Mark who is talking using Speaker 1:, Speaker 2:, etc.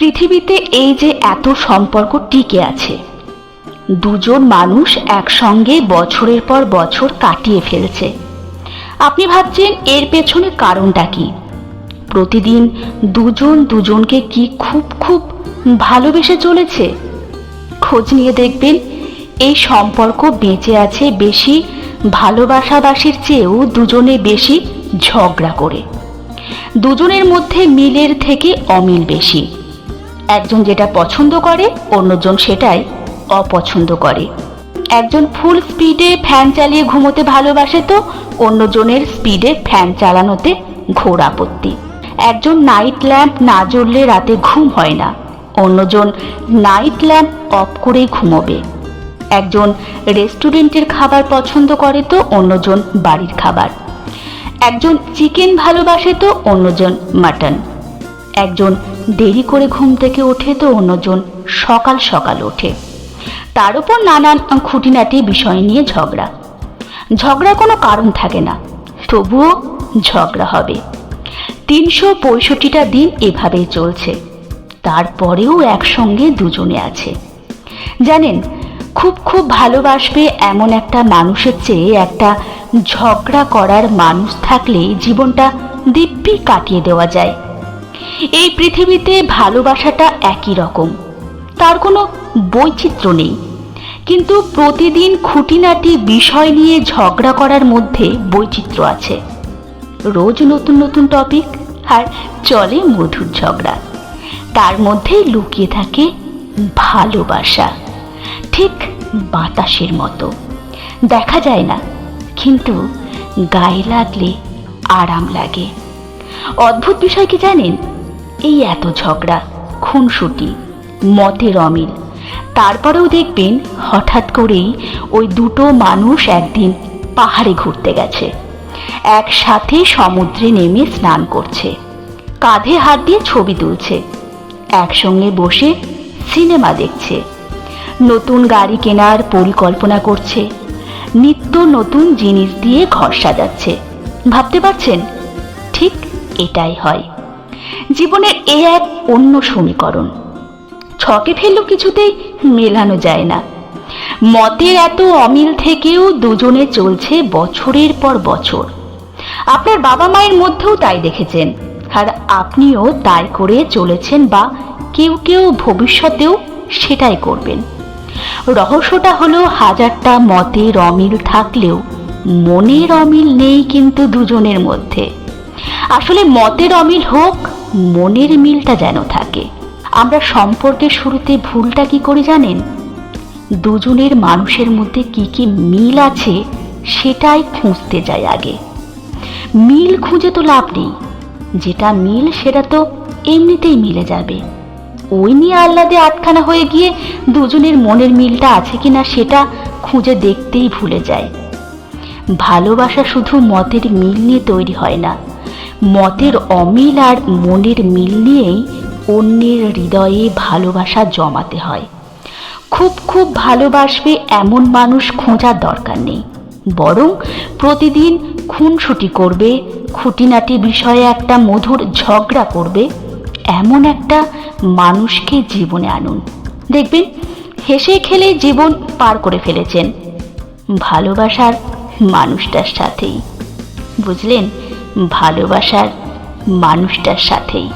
Speaker 1: পৃথিবীতে এই যে এত সম্পর্ক টিকে আছে। দুজন মানুষ একসঙ্গে বছরের পর বছর কাটিয়ে ফেলছে। আপনি ভাবছেন, এর পেছনে কারণটা কি? প্রতিদিন দুজন দুজনকে কি খুব খুব ভালোবেসে চলেছে? খোঁজ নিয়ে দেখবেন, এই সম্পর্ক বেঁচে আছে বেশি ভালোবাসাবাসির চেয়েও দুজনে বেশি ঝগড়া করে। দুজনের মধ্যে মিলের থেকে অমিল বেশি। একজন যেটা পছন্দ করে, অন্যজন সেটাই অপছন্দ করে। একজন ফুল স্পিডে ফ্যান চালিয়ে ঘুমোতে ভালোবাসে তো, অন্যজনের স্পিডে ফ্যান চালানোতে ঘোর আপত্তি। একজন নাইট ল্যাম্প না জ্বললে রাতে ঘুম হয় না। অন্যজন নাইট ল্যাম্প অফ করেই ঘুমোবে। একজন রেস্টুরেন্টের খাবার পছন্দ করে তো, অন্যজন বাড়ির খাবার। একজন চিকেন ভালোবাসে তো, অন্যজন মাটন একজন দেরি করে ঘুম থেকে ওঠে তো অন্যজন, সকাল সকাল ওঠে। তার উপর নানান খুঁটিনাটি বিষয় নিয়ে ঝগড়া। ঝগড়া কোনো কারণ থাকে না, তবুও ঝগড়া হবে। তিনশো পঁয়ষট্টিটা দিন এভাবেই চলছে। তারপরেও একসঙ্গে দুজনে আছে। জানেন, খুব খুব ভালোবাসবে এমন একটা মানুষের চেয়ে একটা ঝগড়া করার মানুষ থাকলে জীবনটা দিব্যি কাটিয়ে দেওয়া যায়। এই পৃথিবীতে ভালোবাসাটা একই রকম। তার কোনো বৈচিত্র্য নেই। কিন্তু প্রতিদিন খুঁটিনাটি বিষয় নিয়ে ঝগড়া করার মধ্যে বৈচিত্র্য আছে। রোজ নতুন নতুন টপিক আর চলে মধুর ঝগড়া। তার মধ্যেই লুকিয়ে থাকে ভালোবাসা। ঠিক বাতাসের মতো। দেখা যায় না, কিন্তু গায়ে লাগলে আরাম লাগে। অদ্ভুত বিষয় কি জানেন? এই এত ঝগড়া, খুনসুটি, মতের অমিল। তারপরেও দেখবেন হঠাৎ করেই ওই দুটো মানুষ একদিন পাহাড়ে ঘুরতে গেছে। একসাথে সমুদ্রে নেমে স্নান করছে। কাঁধে হাত দিয়ে ছবি তুলছে। একসঙ্গে বসে সিনেমা দেখছে। নতুন গাড়ি কেনার পরিকল্পনা করছে। নিত্য নতুন জিনিস দিয়ে ঘর সাজাচ্ছে। ভাবতে পারছেন? ঠিক এটাই হয়। জীবনের এ এক অন্য সমীকরণ। ছকে ফেললেও কিছুতেই মেলানো যায় না। মতের এত অমিল থেকেও দুজনে চলছে বছরের পর বছর। আপনার বাবা মায়ের মধ্যেও তাই দেখেছেন, আর আপনিও তাই করে চলেছেন বা কেউ কেউ ভবিষ্যতেও সেটাই করবেন। রহস্যটা হলো হাজারটা মতের অমিল থাকলেও মনের অমিল নেই কিন্তু দুজনের মধ্যে। আসলে মতের অমিল হোক, মনের মিলটা যেন থাকে। আমরা সম্পর্কের শুরুতে ভুলটা কি করে জানেন? দুজনের মানুষের মধ্যে কি কি মিল আছে, সেটাই খুঁজতে যাই আগে। মিল খুঁজে তো লাভ নেই। যেটা মিল, সেটা তো এমনিতেই মিলে যাবে। ওই নিয়ে আহ্লাদে আটখানা হয়ে গিয়ে দুজনের মনের মিলটা আছে কিনা, সেটা খুঁজে দেখতেই ভুলে যায়। ভালোবাসা শুধু মতের মিল নিয়ে তৈরি হয় না। মতের অমিল আর মনের মিল নিয়েই অন্যের হৃদয়ে ভালোবাসা জমাতে হয়। খুব খুব ভালোবাসবে এমন মানুষ খোঁজার দরকার নেই। বরং প্রতিদিন খুনসুটি করবে, খুঁটিনাটি বিষয়ে একটা মধুর ঝগড়া করবে, এমন একটা মানুষকে জীবনে আনুন। দেখবেন, হেসে খেলে জীবন পার করে ফেলেছেন। ভালোবাসার মানুষটার সাথেই। বুঝলেন? ভালোবাসার মানুষটার সাথেই।